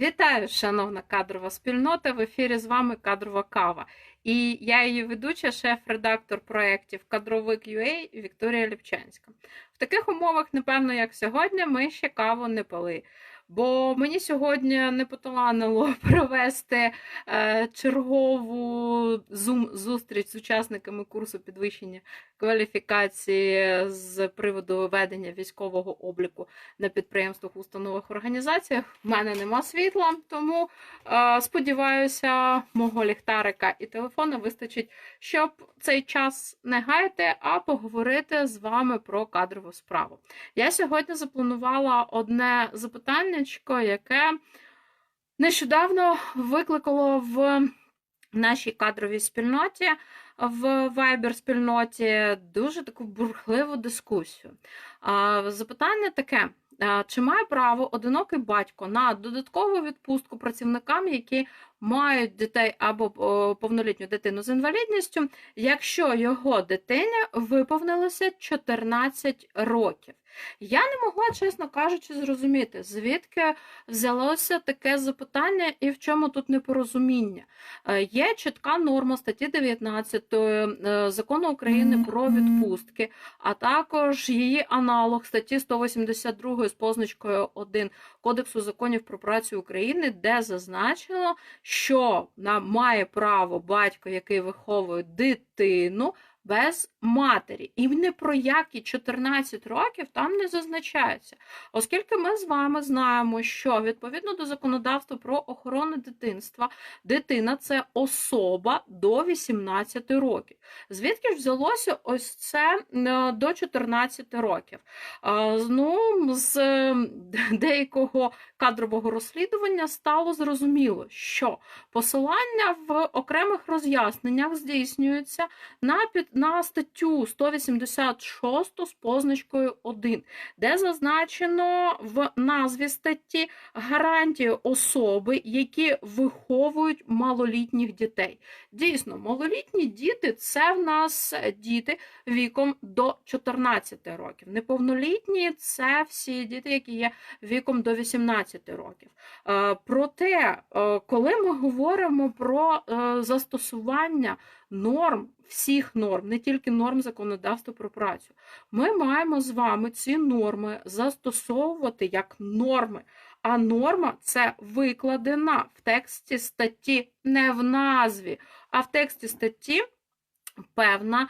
Вітаю, шановна кадрова спільнота. В ефірі з вами кадрова кава. І я її ведуча, шеф-редактор проєктів Кадровик UA Вікторія Ліпчанська. В таких умовах, напевно, як сьогодні, ми ще каву не пили. Бо мені сьогодні не поталанило провести е, чергову зустріч з учасниками курсу підвищення кваліфікації з приводу ведення військового обліку на підприємствах, установах, організаціях. У мене нема світла, тому е, сподіваюся, мого ліхтарика і телефона вистачить, щоб цей час не гаяти, а поговорити з вами про кадрову справу. Я сьогодні запланувала одне запитаннячко, яке нещодавно викликало в нашій кадровій спільноті. В Viber спільноті дуже таку бурхливу дискусію. Запитання таке: чи має право одинокий батько на додаткову відпустку працівникам, які мають дітей або повнолітню дитину з інвалідністю, якщо його дитині виповнилося 14 років? Я не могла, чесно кажучи, зрозуміти, звідки взялося таке запитання і в чому тут непорозуміння. Е, Є чітка норма статті 19 е, закону України про відпустки, а також її аналог статті 182 з позначкою 1 Кодексу законів про працю України, де зазначено, що нам має право батько, який виховує дитину. Без матері. І не про які 14 років там не зазначається. Оскільки ми з вами знаємо, що відповідно до законодавства про охорону дитинства, дитина це особа до 18 років. Звідки ж взялося ось це до 14 років? Ну, з деякого кадрового розслідування стало зрозуміло, що посилання в окремих роз'ясненнях здійснюється на під на статтю 186 з позначкою 1, де зазначено в назві статті гарантії особи, які виховують малолітніх дітей. Дійсно, малолітні діти це в нас діти віком до 14 років. Неповнолітні це всі діти, які є віком до 18 років. Е, Проте, е, коли ми говоримо про е, застосування норм, всіх норм, не тільки норм законодавства про працю, ми маємо з вами ці норми застосовувати як норми. А норма це викладена в тексті статті, не в назві, а в тексті статті певна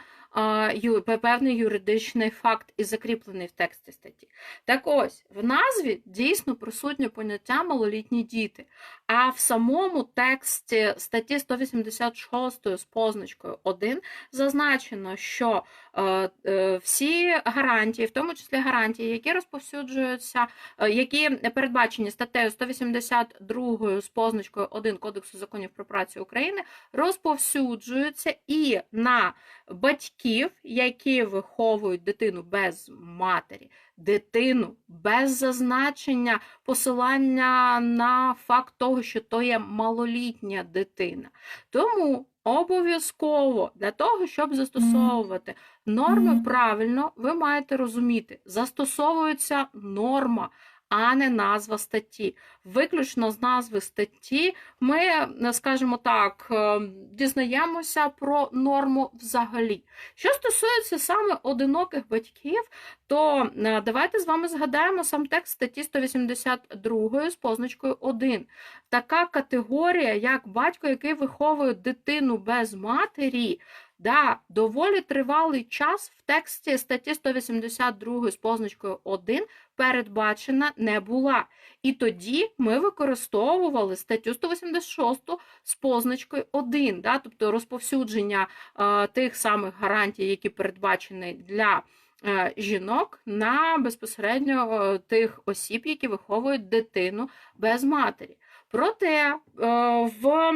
певний юридичний факт і закріплений в тексті статті. Так ось, в назві дійсно присутнє поняття малолітні діти, а в самому тексті статті 186 з позначкою 1 зазначено, що е, е, всі гарантії, в тому числі гарантії, які розповсюджуються, е, які передбачені статтею 182 з позначкою 1 Кодексу законів про працю України, розповсюджуються і на батьків, які виховують дитину без матері, дитину без зазначення посилання на факт того, що то є малолітня дитина. Тому обов'язково для того, щоб застосовувати норми правильно, ви маєте розуміти, застосовується норма а не назва статті. Виключно з назви статті ми, скажімо так, е, дізнаємося про норму взагалі. Що стосується саме одиноких батьків, то е, давайте з вами згадаємо сам текст статті 182 з позначкою 1. Така категорія, як батько, який виховує дитину без матері. Да, доволі тривалий час в тексті статті 182 з позначкою 1 передбачена не була. І тоді ми використовували статтю 186 з позначкою 1, да, тобто розповсюдження е, тих самих гарантій, які передбачені для е, жінок, на безпосередньо е, тих осіб, які виховують дитину без матері. Проте е, в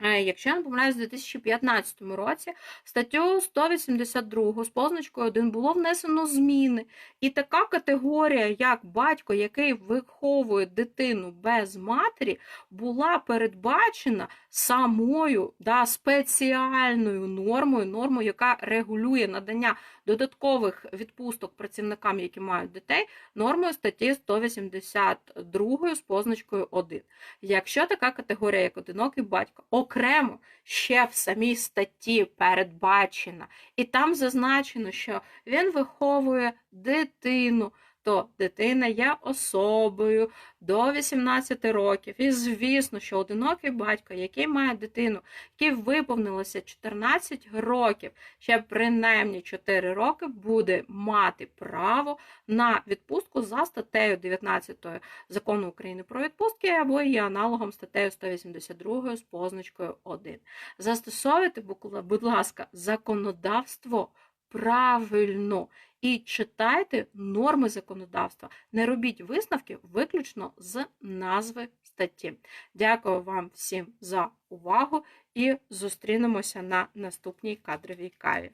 Якщо я не помиляюсь, у 2015 році статтю 182 з позначкою 1 було внесено зміни. І така категорія, як батько, який виховує дитину без матері, була передбачена самою да, спеціальною нормою, нормою, яка регулює надання додаткових відпусток працівникам, які мають дітей, нормою статті 182 з позначкою 1. Якщо така категорія, як одинокий батько, окремо ще в самій статті передбачена, і там зазначено, що він виховує дитину, то дитина є особою до 18 років. І звісно, що одинокий батько, який має дитину, який виповнилося 14 років, ще принаймні 4 роки буде мати право на відпустку за статтею 19 закону України про відпустки або її аналогом статтею 182 з позначкою 1. Застосовуйте, будь ласка, законодавство правильно і читайте норми законодавства. Не робіть висновки виключно з назви статті. Дякую вам всім за увагу і зустрінемося на наступній кадровій каві.